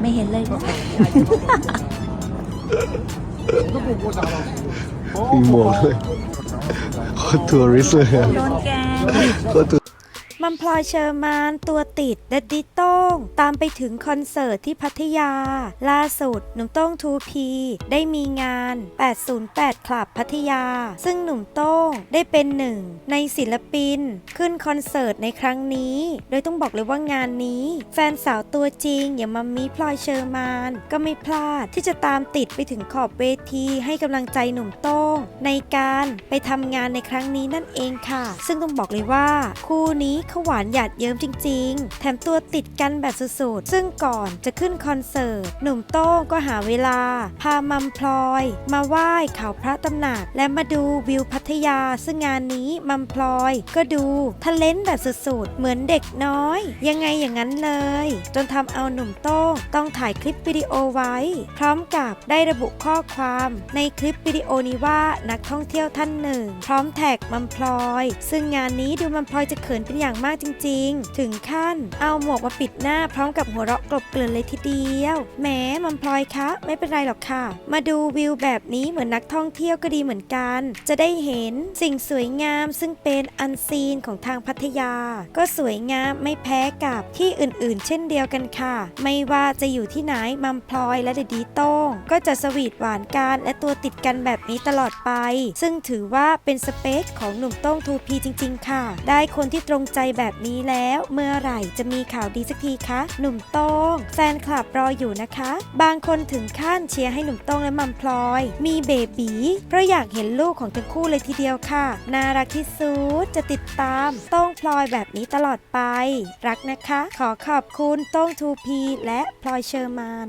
ไม่เห็นเลย มีหมวกด้วยโคตรทัวริสเลยอโดนแกง โคตรทัว มัมพลอยเชอร์มานตัวติดเดดดิโต้ง ตามไปถึงคอนเสิร์ตที่พัทยา ล่าสุดหนุ่มโต้งทูพีได้มีงาน 808 คลับพัทยา ซึ่งหนุ่มโต้งได้เป็นหนึ่งในศิลปิน ขึ้นคอนเสิร์ตในครั้งนี้ โดยต้องบอกเลยว่างานนี้ แฟนสาวตัวจริงอย่างมัมมี่พลอยเชอร์มานก็ไม่พลาดที่จะตามติดไปถึงขอบเวทีให้กำลังใจหนุ่มโต้ง ในการไปทำงานในครั้งนี้นั่นเองค่ะ ซึ่งต้องบอกเลยว่าคู่นี้เขาหวานหยาดเยิ้มจริง ๆ แถมตัวติดกันแบบสุดๆ ซึ่งก่อนจะขึ้นคอนเสิร์ต หนุ่มโต้งก็หาเวลา พามัมพลอย มาไหว้เขาพระตำหนัก และมาดูวิวพัทยา ซึ่งงานนี้มัมพลอย ก็ดูทะเลนแบบสุดๆ เหมือนเด็กน้อย ยังไงอย่างนั้นเลย จนทำเอาหนุ่มโต้งต้องถ่ายคลิปวิดีโอไว้ พร้อมกับได้ระบุข้อความในคลิปวิดีโอนี้ว่านักท่องเที่ยวท่านหนึ่ง พร้อมแท็กมัมพลอย ซึ่งงานนี้ดูมัมพลอยจะเขินเป็นอย่างมากจริง ๆ ถึงขั้น เอาหมวกมาปิดหน้าพร้อมกับหัวเราะกลบเกลื่อนเลยทีเดียว แหมมัมพลอยคะ ไม่เป็นไรหรอกค่ะ มาดูวิวแบบนี้เหมือนนักท่องเที่ยวก็ดีเหมือนกัน จะได้เห็นสิ่งสวยงามซึ่งเป็นอันซีนของทางพัทยา ก็สวยงามไม่แพ้กับที่อื่นๆ เช่นเดียวกันค่ะ ไม่ว่าจะอยู่ที่ไหนมัมพลอยและเดดีโต้งก็จะสวีทหวานกันและตัวติดกันแบบนี้ตลอดไป ซึ่งถือว่าเป็นสเปคของหนุ่มโต้งทูพีจริง ๆ ค่ะ ได้คนที่ตรงใจแบบนี้แล้ว เมื่อไหร่จะมีข่าวดีสักทีคะ หนุ่มโต้งแฟนคลับรออยู่นะคะ บางคนถึงขั้นเชียร์ให้หนุ่มโต้งและมัมพลอย มีเบบีเพราะอยากเห็นลูกของทั้งคู่เลยทีเดียวค่ะ น่ารักที่สุดจะติดตามโต้งพลอยแบบนี้ตลอดไป รักนะคะ ขอขอบคุณโต้งทูพีและพลอยเชอร์มาน